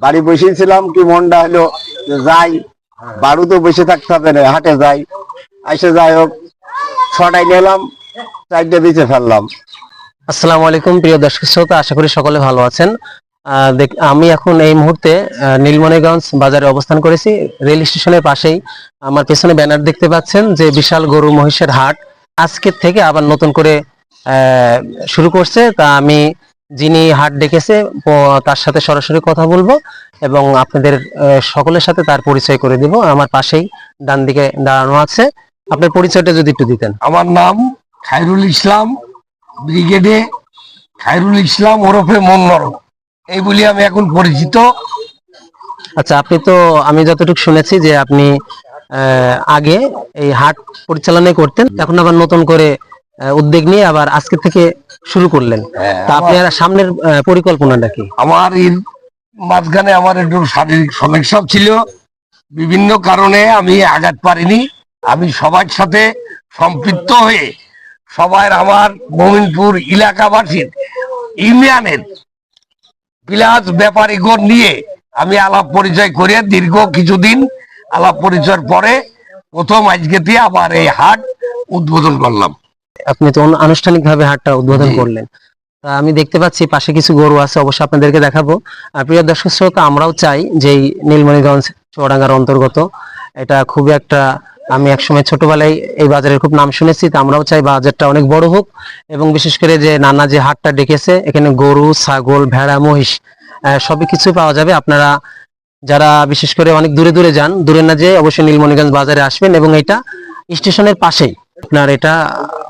বাড়ি বসেই ছিলাম কি মনটা হলো যাই বাড়ু তো বসে থাকতে হবে না, হাটে যাই। এসে যাই হোক, ছটায় নিলাম, চারটে বেঁচে ফেললাম। আসসালামু আলাইকুম, প্রিয় দর্শক শ্রোতা, আশা করি সকলে ভালো আছেন। দেখ- আমি এখন এই মুহূর্তে নীলমণিগঞ্জ বাজারে অবস্থান করেছি। রেল স্টেশনের পাশেই আমার পেছনে ব্যানার দেখতে পাচ্ছেন যে বিশাল গরু মহিষের হাট। আজকের থেকে আবার নতুন করে শুরু করছে। তা আমি যিনি হাট ডেকেছে তার সাথে সরাসরি কথা বলব এবং আপনাদের সকলের সাথে তার পরিচয় করে দিব। আমার পাশেই ডান দিকে দাঁড়ানো আছে। আপনার পরিচয়টা যদি একটু দিতেন। আমার নাম খায়রুল ইসলাম ব্রিগেডে খায়রুল ইসলাম ওরফে মন্নর। এই বলি আমি এখন পরিচিত। আচ্ছা আপনি তো আমি যতটুকু শুনেছি যে আপনি আগে এই হাট পরিচালনা করতেন এখন আবার নতুন করে উদ্যোগ নিয়ে আবার আজকে থেকে শুরু করলেন। তা আপনার সামনের পরিকল্পনাটা কি? আমার মাঝখানে আমার একটু শারীরিক সমস্যা ছিল। বিভিন্ন কারণে আমি আঘাত পারিনি। আমি সবার সাথে সম্পৃক্ত হয়ে সবার আমার মোমিনপুর এলাকাবাসীর ইউনিয়নের বিলাস ব্যাপারীগণ নিয়ে আমি আলাপ পরিচয় করে দীর্ঘ কিছুদিন আলাপ পরিচয়ের পরে প্রথম আজকে দিয়ে আবার এই হাট উদ্বোধন করলাম। আপনি তো আনুষ্ঠানিক ভাবে হাটটা উদ্বোধন করলেন। তা আমি দেখতে পাচ্ছি পাশে কিছু গরু আছে অবশ্যই আপনাদেরকে দেখাবো। আর প্রিয় দর্শক শ্রোতা আমরাও চাই যে নীলমণিগঞ্জ চুয়াডাঙ্গার অন্তর্গত এটা খুবই একটা আমি একসময় ছোটবেলায় এই বাজারের খুব নাম শুনেছি তা আমরাও চাই বাজারটা অনেক বড় হোক এবং বিশেষ করে যে নানা যে হাটটা ডেকেছে এখানে গরু ছাগল ভেড়া মহিষ আহ, সবই কিছু পাওয়া যাবে। আপনারা যারা বিশেষ করে অনেক দূরে দূরে যান দূরে না যে অবশ্যই নীলমণিগঞ্জ বাজারে আসবেন এবং এটা স্টেশনের পাশেই আপনার এটা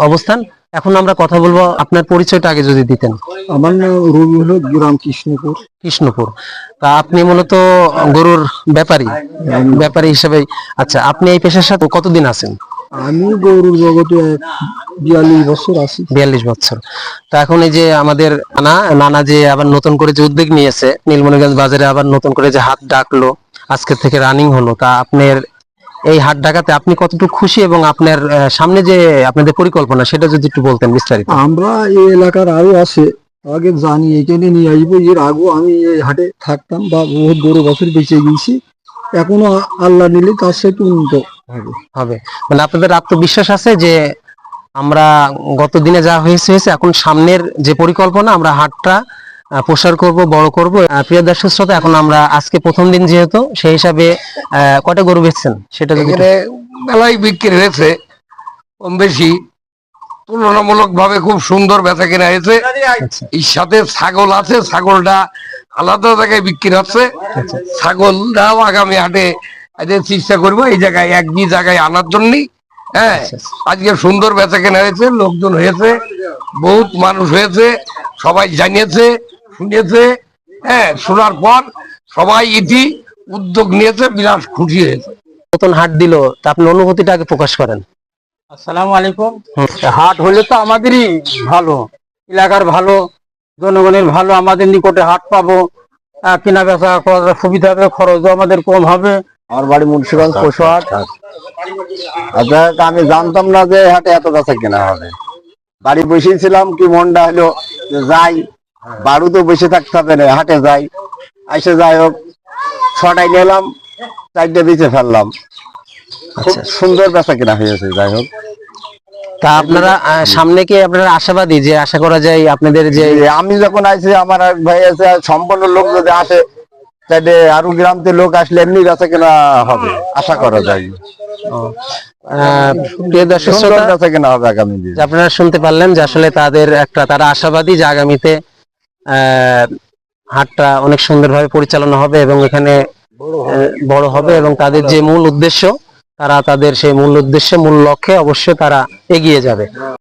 অবস্থান? এখন আমরা কথা বলব আপনার পরিচয়টা আগে যদি দিতেন। আমার নাম রবি হলো গ্রাম কৃষ্ণপুর। কৃষ্ণপুর। তা আপনি মূলত গরুর ব্যাপারী ব্যাপারী হিসেবে আচ্ছা আপনি এই পেশার সাথে কতদিন আছেন? আমি গরুর জগতে বিয়াল্লিশ বছর আছি। বিয়াল্লিশ বছর। তা এখন এই যে আমাদের নানা নানা যে আবার নতুন করে যে উদ্যোগ নিয়েছে নীলমণিগঞ্জ বাজারে আবার নতুন করে যে হাত ডাকলো আজকে থেকে রানিং হলো তা আপনার এই হাট ঢাকাতে আপনি কতটুকু খুশি এবং আপনার সামনে যে আপনাদের পরিকল্পনা সেটা যদি একটু বলতেন বিস্তারিত। আমরা এই এলাকার আরও আছে আগে জানি এখানে নিয়ে আসব এর আগেও আমি এই হাটে থাকতাম বা বহুত গরু বছর বেঁচে গিয়েছি। এখনও আল্লাহ নিলে তার সাথে উন্নত হবে। হবে। মানে আপনাদের আত্মবিশ্বাস আছে যে আমরা গত দিনে যা হয়েছে হয়েছে এখন সামনের যে পরিকল্পনা আমরা হাটটা প্রসার করব বড় করব। প্রিয় দর্শক শ্রোতা এখন আমরা আজকে প্রথম দিন যেহেতু সেই হিসাবে কটা গরু বেচছেন? সেটা যদি মেলাই বিক্রি হয়েছে কম বেশি তুলনামূলক ভাবে খুব সুন্দর বেচা কেনা হয়েছে। আচ্ছা, এর সাথে ছাগল আছে ছাগলটা আলাদা জায়গায় বিক্রি হচ্ছে। ছাগলটাও আগামী হাটে চেষ্টা করব এই জায়গায় এক দুই জায়গায় আনার জন্য হ্যাঁ আচ্ছা, আচ্ছা। আজকে সুন্দর বেচা কেনা হয়েছে লোকজন হয়েছে বহুত মানুষ হয়েছে সবাই জানিয়েছে শুনেছে হ্যাঁ শোনার পর সবাই ইতি উদ্যোগ নিয়েছে বিরাট খুশি হয়েছে। নতুন হাট দিল তা আপনি অনুভূতিটা আগে প্রকাশ করেন। আসসালামু আলাইকুম। হাট হলে তো আমাদেরই ভালো এলাকার ভালো জনগণের ভালো আমাদের নিকটে হাট পাবো। কেনা বেচা করার সুবিধা হবে খরচও আমাদের কম হবে। আমার বাড়ি মুন্সিগঞ্জ পশুহাট। আচ্ছা তা আমি জানতাম না যে হাটে এত কাছে কেনা হবে। বাড়ি বসেই ছিলাম কি মনটা হলো যাই বাড়ু তো বসে থাকতে হবে না হাটে যাই। এসে যাই হোক ছটায় নিলাম চারটে বেঁচে ফেললাম। খুব সুন্দর বেচা কেনা হয়েছে যাই হোক। তা আপনারা সামনে কি আপনারা আশাবাদী যে আশা করা যায় আপনাদের যে আমি যখন আইছি আমার এক ভাই আছে সম্পন্ন লোক যদি আসে তাহলে আরও গ্রাম থেকে লোক আসলে এমনি বেচা কেনা হবে আশা করা যায়। আপনারা শুনতে পারলেন যে আসলে তাদের একটা তারা আশাবাদী যে আগামীতে হাটটা অনেক সুন্দরভাবে পরিচালনা হবে এবং এখানে বড় হবে এবং তাদের যে মূল উদ্দেশ্য তারা তাদের সেই মূল উদ্দেশ্যে মূল লক্ষ্যে অবশ্যই তারা এগিয়ে যাবে।